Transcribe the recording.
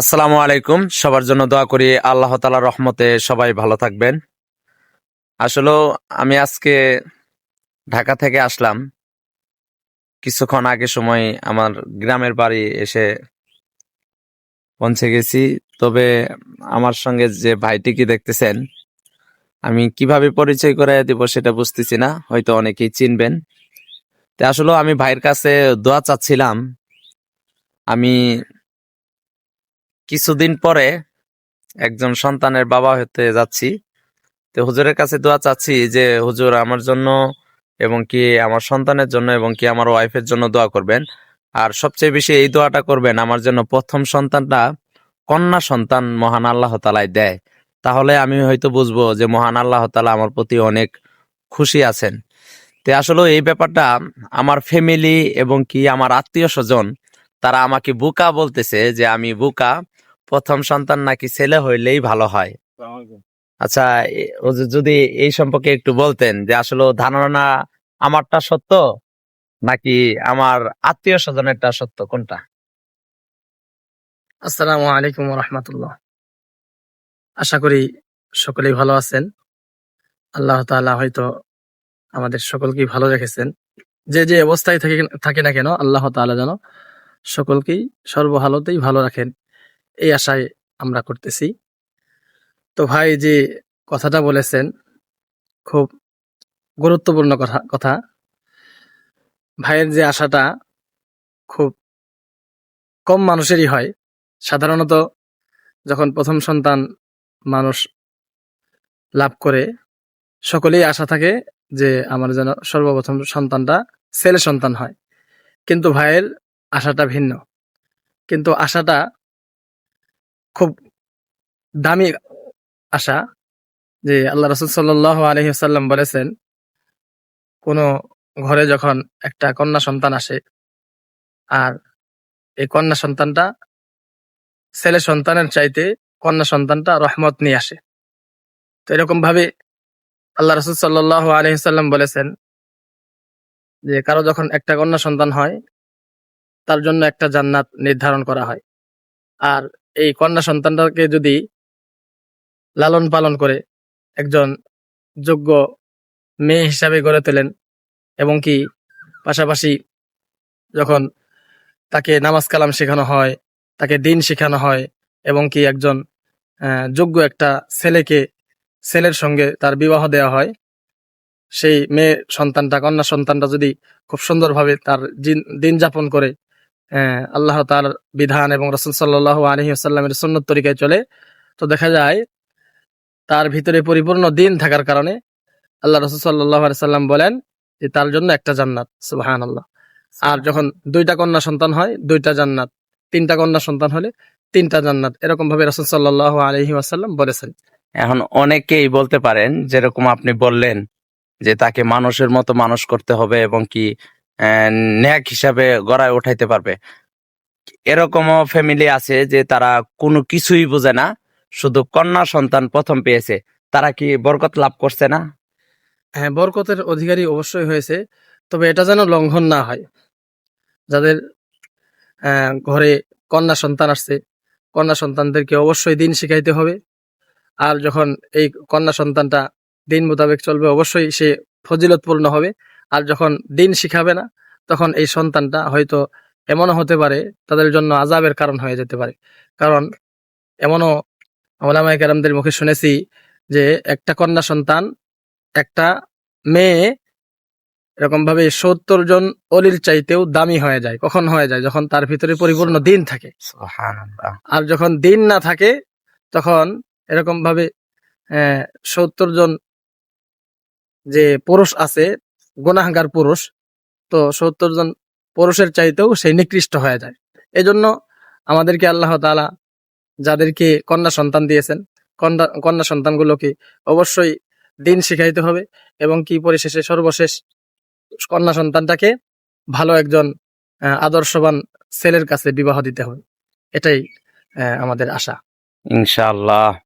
আসসালামু আলাইকুম। সবার জন্য দোয়া করি আল্লাহ তালার রহমতে সবাই ভালো থাকবেন। আসলেও আমি আজকে ঢাকা থেকে আসলাম। কিছুক্ষণ আগে সময় আমার গ্রামের বাড়ি এসে পৌঁছে গেছি। তবে আমার সঙ্গে যে ভাইটিকে দেখতেছেন, আমি কীভাবে পরিচয় করে দিব সেটা বুঝতেছি না। হয়তো অনেকেই চিনবেন। তা আসলে আমি ভাইয়ের কাছে দোয়া চাচ্ছিলাম। আমি কিছুদিন পরে একজন সন্তানের বাবা হতে যাচ্ছি। তো হুজুরের কাছে দোয়া চাচ্ছি যে, হুজুর আমার জন্য এবং কি আমার সন্তানের জন্য এবং কি আমার ওয়াইফের জন্য দোয়া করবেন। আর সবচেয়ে বেশি এই দোয়াটা করবেন, আমার জন্য প্রথম সন্তানটা কন্যা সন্তান মহান আল্লাহ তালায় দেয়। তাহলে আমি হয়তো বুঝব যে, মহান আল্লাহ তালা আমার প্রতি অনেক খুশি আছেন। তো আসলে এই ব্যাপারটা আমার ফ্যামিলি এবং কি আমার আত্মীয় স্বজন তারা আমাকে বুকা বলতেছে যে আমি বুকা প্রথম সন্তান নাকি ছেলে হইলেই ভালো হয়। আচ্ছা যদি এই সম্পর্কে একটু বলতেন যে আসলে ধারণা আমারটা সত্য নাকি আমার আত্মীয় স্বজনেরটা সত্য কোনটা? আসসালামু আলাইকুম রহমতুল্লাহ আশা করি সকলেই ভালো আছেন। আল্লাহ তাআলা হয়তো আমাদের সকলকেই ভালো রেখেছেন। যে যে অবস্থায় থাকে থাকে না কেন আল্লাহ তাআলা যেন সকলকেই সর্বহালতেই ভালো রাখেন। এই আশায় আমরা করতেছি। তো ভাই যে কথাটা বলেছেন, খুব গুরুত্বপূর্ণ কথা কথা। ভাইয়ের যে আশাটা খুব কম মানুষেরই হয়। সাধারণত যখন প্রথম সন্তান মানুষ লাভ করে, সকলেই আশা থাকে যে আমার যেন সর্বপ্রথম সন্তানটা ছেলে সন্তান হয়। কিন্তু ভাইয়ের আশাটা ভিন্ন। কিন্তু আশাটা খুব দামি আশা যে আল্লাহ রসুল সাল্লাহ আলহিহাল্লাম বলেছেন, কোনো ঘরে যখন একটা কন্যা সন্তান আসে আর এই কন্যা সন্তানটা ছেলে সন্তানের চাইতে কন্যা সন্তানটা রহমত নিয়ে আসে। তো এরকম ভাবে আল্লাহ রসুল সাল্লাহ আলহিসাল্লাম বলেছেন যে কারও যখন একটা কন্যা সন্তান হয় তার জন্য একটা জান্নাত নির্ধারণ করা হয়। আর এই কন্যা সন্তানটাকে যদি লালন পালন করে একজন যোগ্য মেয়ে হিসাবে গড়ে তোলেন এবং কি পাশাপাশি যখন তাকে নামাজ কালাম শেখানো হয়, তাকে দিন শেখানো হয় এবং কি একজন যোগ্য একটা ছেলেকে ছেলের সঙ্গে তার বিবাহ দেওয়া হয়, সেই মেয়ে সন্তানটা, কন্যা সন্তানটা যদি খুব সুন্দরভাবে তার দিন যাপন করে আল্লাহ তার বিধান এবং রসুল সাল্লাহ আলহি আসাল্লামের সুন্নত তরিকায় চলে। তো দেখা যায়, তার ভিতরে পরিপূর্ণ দিন থাকার কারণে আল্লাহ রসুল সাল্লাহ সাল্লাম বলেন যে, তার জন্য একটা জান্নাত সুবাহান আল্লাহ আর যখন দুইটা কন্যা সন্তান হয়, দুইটা জান্নাত, তিনটা কন্যা সন্তান হলে তিনটা জান্নাত এরকম ভাবে রসুল সাল্লাহ আলহি আসাল্লাম বলেছেন। এখন অনেকেই বলতে পারেন, যেরকম আপনি বললেন যে, তাকে মানুষের মতো মানুষ করতে হবে এবং কি ন্যাক হিসাবে গড়ায় উঠাইতে পারবে। এরকমও ফ্যামিলি আছে যে তারা কোনো কিছুই বোঝে না, শুধু কন্যা সন্তান প্রথম পেয়েছে। তারা কি বরকত লাভ করছে না? হ্যাঁ বরকতের অধিকারী অবশ্যই হয়েছে, তবে এটা যেন লঙ্ঘন না হয়। যাদের ঘরে কন্যা সন্তান আসছে, কন্যা সন্তানদেরকে অবশ্যই দিন শিখাইতে হবে। আর যখন এই কন্যা সন্তানটা দিন মোতাবেক চলবে, অবশ্যই সে ফজিলতপূর্ণ হবে। আর যখন দিন শিখাবে না তখন এই সন্তানটা হয়তো এমনও হতে পারে তাদের জন্য আজাবের কারণ হয়ে যেতে পারে। কারণ এমনও ওলামায় কেরামদের মুখে শুনেছি যে একটা কন্যা সন্তান একটা মেয়ে এরকম ভাবে সত্তর জন অলির চাইতেও দামি হয়ে যায় কখন হয়ে যায়? যখন তার ভিতরে পরিপূর্ণ দিন থাকে। আর যখন দিন না থাকে তখন এরকম ভাবে সত্তর জন যে পুরুষ আছে গুনাহগার পুরুষ। তো সত্তর জন পুরুষের চাইতেও সেই নিকৃষ্ট হয়ে যায়। এজন্য আমাদেরকে আল্লাহ তালা যাদেরকে কন্যা সন্তান দিয়েছেন, কন্যা কন্যা সন্তানগুলোকে অবশ্যই দিন শিখাইতে হবে এবং কি পরিশেষে সর্বশেষ কন্যা সন্তানটাকে ভালো একজন আদর্শবান ছেলের কাছে বিবাহ দিতে হবে। এটাই আমাদের আশা। ইনশাআল্লাহ।